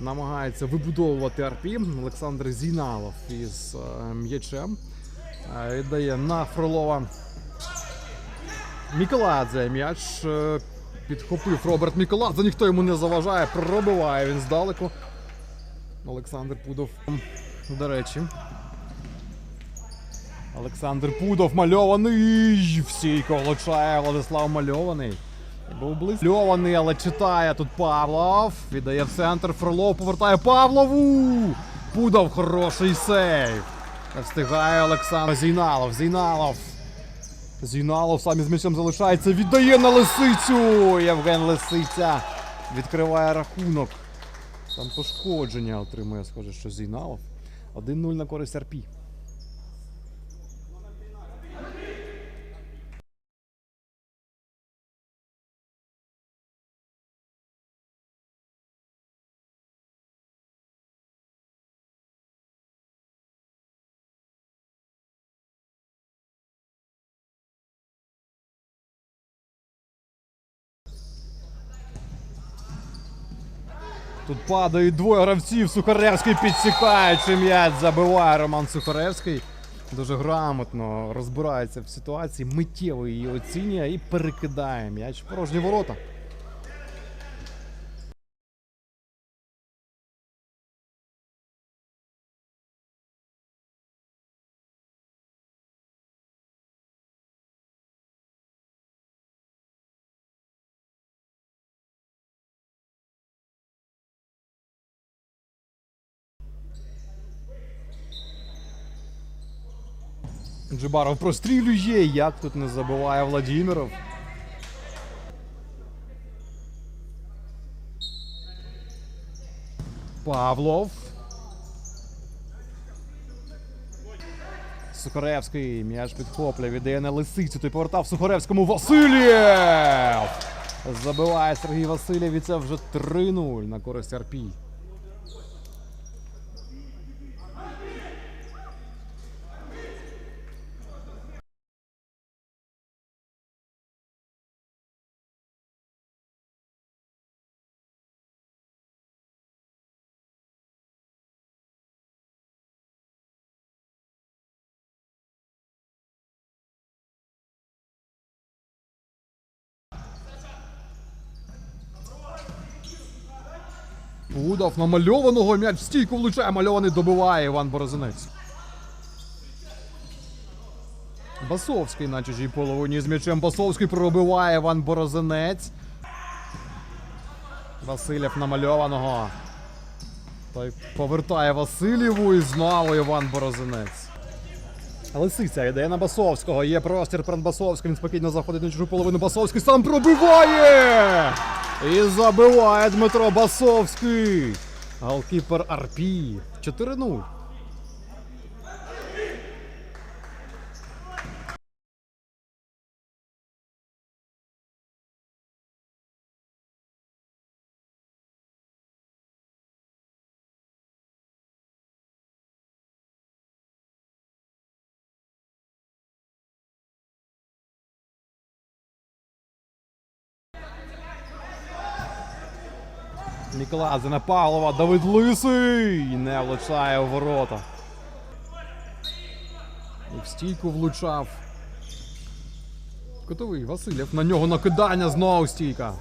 намагається вибудовувати арпі. Олександр Зіналов із е, м'ячем. Е, Віддає на Фролова. Міколадзе м'яч е, підхопив Роберт Міколадзе. Ніхто йому не заважає. Пробиває він здалеку. Олександр Пудов. До речі. Олександр Пудов мальований. Всійко влучає Владислав мальований. Був близько. Але читає тут Павлов. Віддає в центр. Фролов повертає Павлову. Пудов хороший сейв. Не встигає Олександр Зійналов. Зійналов. Зійналов сам із м'ячем залишається. Віддає на лисицю. Євген Лисиця відкриває рахунок. Там пошкодження отримує, схоже, що Зійналов. 1-0 на користь Арпі. Тут падають двоє гравців. Сухаревський підсікаючи м'яч. Забиває Роман Сухаревський. Дуже грамотно розбирається в ситуації, миттєво її оцінює і перекидає м'яч в порожні ворота. Джибаров прострілює. Як тут не забиває Владимиров. Павлов. Сухаревський м'яч підхоплює, віддає на лисицю. Той повертав Сухаревському Васильєв! Забиває Сергій Васильєв і це вже 3-0 на користь Арпій. Пудов намальованого м'яч в стійку влучає, мальований добиває Іван Борозинець. Басовський на чужій половині з м'ячем. Басовський пробиває Іван Борозинець. Василєв намальованого. Той повертає Васильєву і знову Іван Борозинець. Лисиця йде на Басовського. Є простір перед Басовським. Він спокійно заходить на чужу половину. Басовський сам пробиває! І забиває Дмитро Басовський. Голкіпер Арпі. 4-0. Ніколазе на Павлова. Давид Лисий. Не влучає у ворота. І в стійку влучав. Котовий Васильєв. На нього накидання знову стійка.